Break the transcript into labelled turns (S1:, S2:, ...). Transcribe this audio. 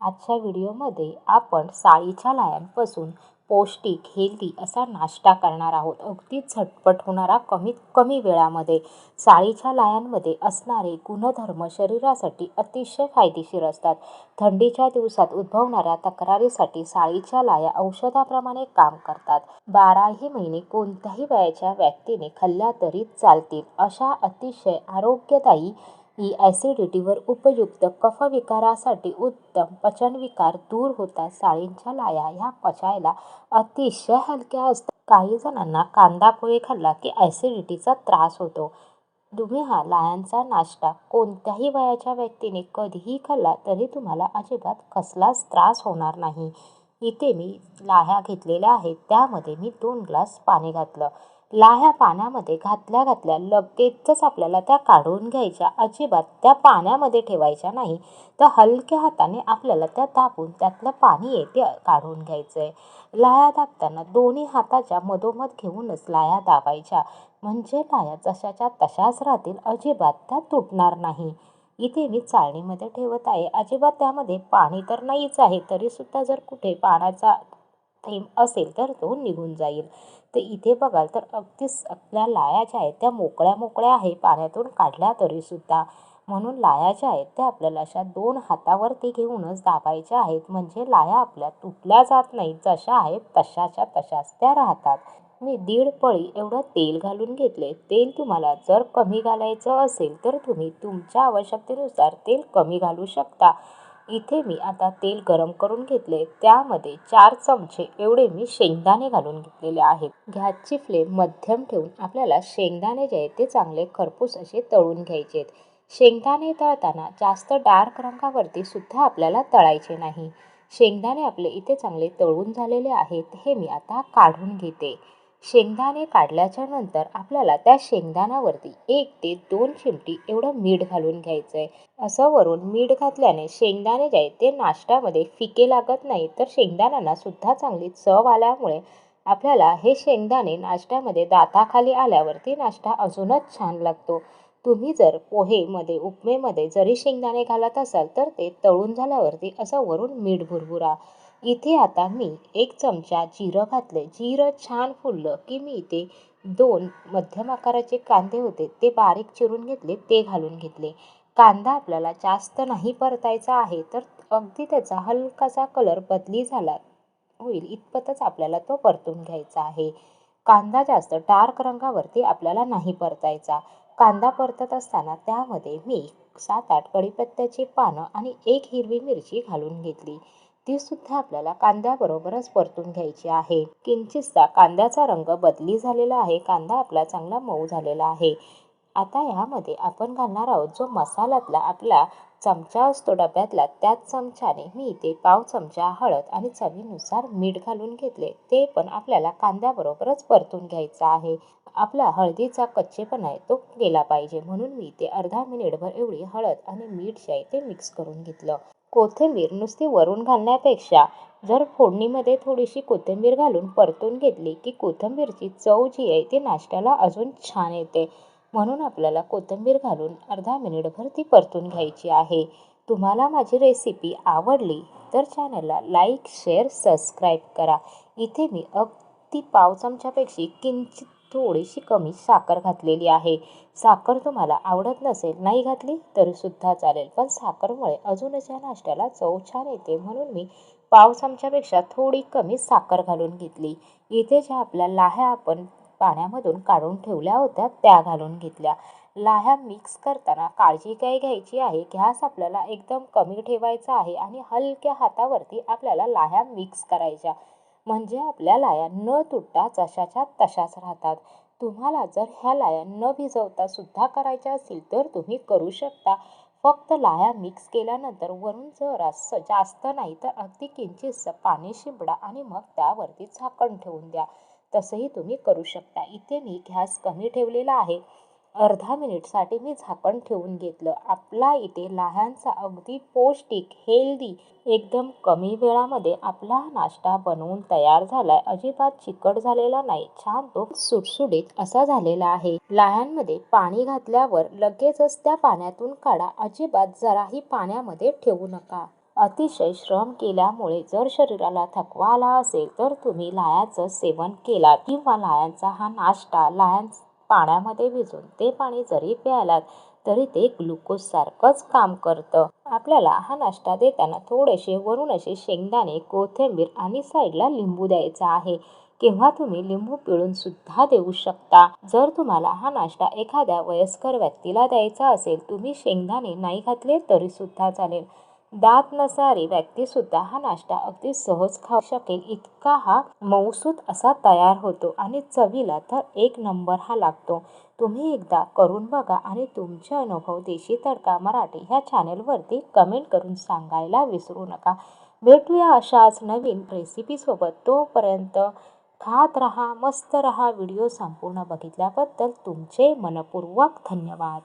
S1: आजच्या व्हिडिओमध्ये आपण साळीच्या लायांपासून पौष्टिक हेल्दी असा नाश्ता करणार आहोत. अगदी झटपट होणारा कमीत कमी वेळामध्ये साळीच्या लायांमध्ये असणारे गुणधर्म शरीरासाठी अतिशय फायदेशीर असतात. थंडीच्या दिवसात उद्भवणाऱ्या तक्रारीसाठी साळीच्या लाया औषधाप्रमाणे काम करतात. बाराही महिने कोणत्याही वयाच्या व्यक्तीने खाल्ल्या तरी चालतील अशा अतिशय आरोग्यदायी ही ॲसिडिटीवर उपयुक्त कफविकारासाठी उत्तम पचनविकार दूर होतात. साळींच्या लाया ह्या पचायला अतिशय हलक्या असतात. काही जणांना कांदा पोहे खाल्ला की ॲसिडिटीचा त्रास होतो. तुम्ही हा लायांचा नाश्ता कोणत्याही वयाच्या व्यक्तीने कधीही खाल्ला तरी तुम्हाला अजिबात कसलाच त्रास होणार नाही. इथे मी लाह्या घेतलेल्या आहेत. त्यामध्ये मी दोन ग्लास पाणी घातलं. लाह्या पाण्यामध्ये घातल्या घातल्या लगेचच आपल्याला त्या काढून घ्यायच्या. अजिबात त्या पाण्यामध्ये ठेवायच्या नाही. तर हलक्या हाताने आपल्याला त्या दाबून त्यातलं पाणी आहे ते काढून घ्यायचं आहे लाह्या दाबताना दोन्ही हाताच्या मधोमध घेऊनच लाह्या दाबायच्या. म्हणजे लाह्या जशाच्या तशाच राहतील अजिबात त्या तुटणार नाही. इथे मी चाळणीमध्ये ठेवत आहे. अजिबात त्यामध्ये पाणी तर नाहीच आहे. तरीसुद्धा जर कुठे पाण्याचा थेंब असेल तर तो निघून जाईल. तर इथे बघाल तर अगदीच आपल्या लाया ज्या आहेत त्या मोकळ्या मोकळ्या आहे पाण्यातून काढल्या तरीसुद्धा म्हणून लाया ज्या आहेत त्या आपल्याला अशा दोन हातावरती घेऊनच दाबायच्या आहेत. म्हणजे लाया आपल्या तुटल्या जात नाहीत जशा आहेत तशाच्या तशाच त्या राहतात. मी दीड पळी एवढं तेल घालून घेतले. तेल तुम्हाला जर कमी घालायचं असेल तर तुम्ही तुमच्या आवश्यकतेनुसार तेल कमी घालू शकता. इथे मी आता तेल गरम करून घेतले. त्यामध्ये चार चमचे एवढे मी शेंगदाणे घालून घेतलेले आहेत. गॅसची फ्लेम मध्यम ठेवून आपल्याला शेंगदाणे जे आहेत ते चांगले खरपूस असे तळून घ्यायचे आहेत. शेंगदाणे तळताना जास्त डार्क रंगावरती सुद्धा आपल्याला तळायचे नाही. शेंगदाणे आपले इथे चांगले तळून झालेले आहेत. हे मी आता काढून घेते. शेंगदाणे काढल्याच्या नंतर आपल्याला त्या शेंगदाण्यावरती एक ते दोन चिमटी एवढं मीठ घालून घ्यायचं आहे असं वरून मीठ घातल्याने शेंगदाणे जे आहेत ते नाश्त्यामध्ये फिके लागत नाही तर शेंगदाण्यांना सुद्धा चांगली चव आल्यामुळे आपल्याला हे शेंगदाणे नाश्त्यामध्ये दाताखाली आल्यावरती नाश्ता अजूनच छान लागतो. तुम्ही जर पोहेमध्ये उपमेमध्ये जरी शेंगदाणे घालत असाल तर ते तळून झाल्यावरती असं वरून मीठ भुरभुरा. इथे आता मी एक चमचा जिरं घातले. जिरं छान फुललं की मी इथे दोन मध्यम आकाराचे कांदे होते ते बारीक चिरून घेतले ते घालून घेतले. कांदा आपल्याला जास्त नाही परतायचा आहे तर अगदी त्याचा हलकासा कलर बदली झाला होईल इतपतच आपल्याला तो परतून घ्यायचा आहे. कांदा जास्त डार्क रंगावरती आपल्याला नाही परतायचा. कांदा परतत असताना त्यामध्ये मी सात आठ कढीपत्त्याची पानं आणि एक हिरवी मिरची घालून घेतली. ती सुद्धा आपल्याला कांद्याबरोबरच परतून घ्यायची आहे. किंचितसा कांद्याचा रंग बदली झालेला आहे. कांदा आपला चांगला मऊ झालेला आहे. आता ह्यामध्ये आपण घालणार आहोत जो मसाल्यातला आपला चमचा असतो डब्यातला त्याच चमच्याने मी इथे पाव चमचा हळद आणि चवीनुसार मीठ घालून घेतले. ते पण आपल्याला कांद्याबरोबरच परतून घ्यायचं आहे. आपला हळदीचा कच्चेपणा आहे तो गेला पाहिजे. म्हणून मी इथे अर्धा मिनिटभर एवढी हळद आणि मीठ जे आहे ते मिक्स करून घेतलं. कोथिंबीर नुसती वरून घालण्यापेक्षा जर फोडणीमध्ये थोडीशी कोथिंबीर घालून परतून घेतली की कोथिंबीरची चव जी आहे ती नाश्त्याला अजून छान येते. म्हणून आपल्याला कोथिंबीर घालून अर्धा मिनिटभर ती परतून घ्यायची आहे. तुम्हाला माझी रेसिपी आवडली तर चॅनलला लाईक शेअर सबस्क्राईब करा. इथे मी अगदी पाव चमच्यापेक्षा किंचित थोडीशी कमी साखर घातलेली आहे. साखर तुम्हाला आवडत नसेल नाही घातली तरीसुद्धा चालेल. पण साखरमुळे अजूनच या नाश्त्याला चव छान येते म्हणून मी पाव चमच्यापेक्षा थोडी कमी साखर घालून घेतली. इथे ज्या आपल्या लाह्या आपण पाण्यामधून काढून ठेवल्या होत्या त्या घालून घेतल्या. लाह्या मिक्स करताना काळजी काय घ्यायची आहे? गॅस आपल्याला एकदम कमी ठेवायचा आहे आणि हलक्या हातावरती आपल्याला लाह्या मिक्स करायच्या. म्हणजे आपल्या लाया न तुटता जशाच्या तशाच राहतात. तुम्हाला जर ह्या लाया न भिजवता सुद्धा करायच्या असतील तर तुम्ही करू शकता. फक्त लाया मिक्स केल्यानंतर वरून जरास जास्त नाही तर अगदी किंचितसं पाणी शिंपडा आणि मग त्यावरती झाकण ठेवून द्या. तसंही तुम्ही करू शकता. इथे मी गॅस कमी ठेवलेला आहे. अर्धा मिनिटसाठी मी झाकण ठेवून घेतलं. आपला इथे लाह्यांचा अगदी पौष्टिक हेल्दी एकदम कमी वेळामध्ये आपला नाश्ता बनवून तयार झालाय. अजिबात चिकट झालेला नाही छान तो सुटसुटीत असा झालेला आहे. लाह्यांमध्ये पाणी घातल्यावर लगेचच त्या पाण्यातून काढा. अजिबात जराही पाण्यामध्ये ठेवू नका. अतिशय श्रम केल्यामुळे जर शरीराला थकवा आला असेल तर तुम्ही लाह्याचं सेवन केला किंवा लाह्यांचा हा नाश्ता लाह्यां पाण्यामध्ये भिजून ते पाणी जरी प्यायलात तरी ते ग्लुकोजसारखंच काम करतं. आपल्याला हा नाश्ता देताना थोडेसे वरून असे शेंगदाणे कोथिंबीर आणि साईडला लिंबू द्यायचा आहे. किंवा तुम्ही लिंबू पिळून सुद्धा देऊ शकता. जर तुम्हाला हा नाश्ता एखाद्या वयस्कर व्यक्तीला द्यायचा असेल तुम्ही शेंगदाणे नाही घातले तरी सुद्धा चालेल. दात नसणारी व्यक्तीसुद्धा हा नाश्ता अगदी सहज खाऊ शकेल. इतका हा मऊसूत असा तयार होतो आणि चवीला तर एक नंबर हा लागतो. तुम्ही एकदा करून बघा आणि तुमचे अनुभव देशी तडका मराठी ह्या चॅनेलवरती कमेंट करून सांगायला विसरू नका. भेटूया अशाच नवीन रेसिपीसोबत तोपर्यंत खात रहा मस्त रहा. व्हिडिओ संपूर्ण बघितल्याबद्दल तुमचे मनपूर्वक धन्यवाद.